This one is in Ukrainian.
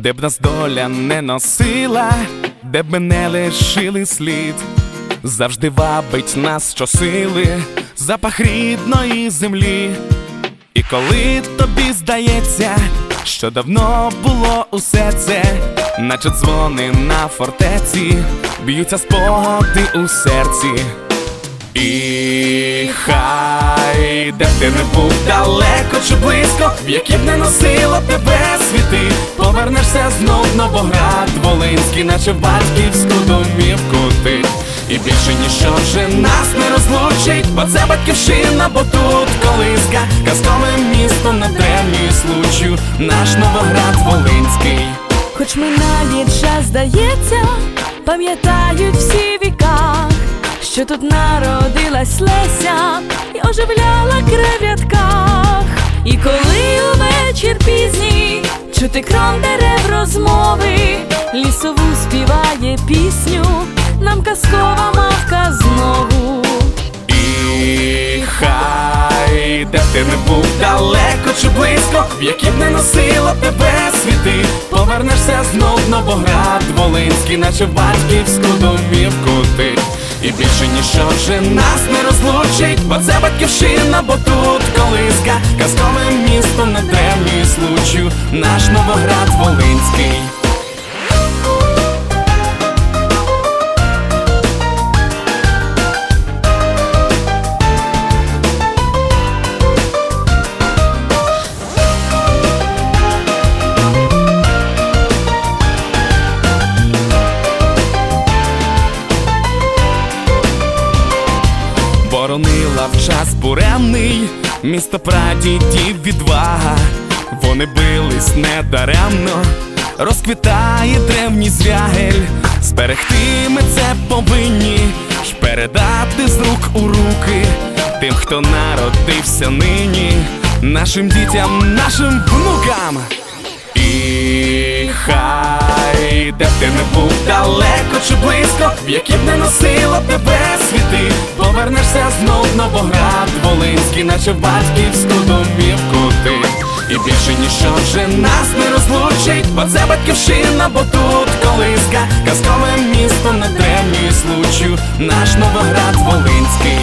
де б нас доля не носила, де б мене лишили слід, завжди вабить нас щосили, запах рідної землі. І коли тобі здається, що давно було усе це, наче дзвони на фортеці, б'ються спогади у серці. І хай де б ти не був далеко чи близько, в які б не носило тебе світи, повернешся знов Новоград Волинський, наче в батьківську домівку ти. І більше ніщо вже нас не розлучить, бо це батьківщина, бо тут колиска, казкове місто на древній случаю, наш Новоград Волинський. Хоч минає час, здається, пам'ятають всі віка, що тут народилась Леся і оживляла рядках. І коли увечір пізній чути крон дерев розмови, лісову співає пісню, нам казкова мавка знову. І хай де б ти не був далеко чи близько, в які б не носило тебе світи, повернешся знов Новоград Волинський, наче батьківську домівку. І більше ніщо вже нас не розлучить, бо це батьківщина, бо тут колиска, казкове місто на древній случаю, наш Новоград Волинський. Боронила в час буремний, місто прадідів відвага, вони бились недаремно, розквітає древній звягель, зберегти ми це повинні, й передати з рук у руки тим, хто народився нині, нашим дітям, нашим внукам. І хай де б ти не був далеко чи близько, в які б не носило тебе світи, повернешся знов Новоград Волинський, наче в батьківську домівку ти. І більше ніщо вже нас не розлучить, бо це батьківщина, бо тут колиска, казкове місто на древній случаю, наш Новоград Волинський.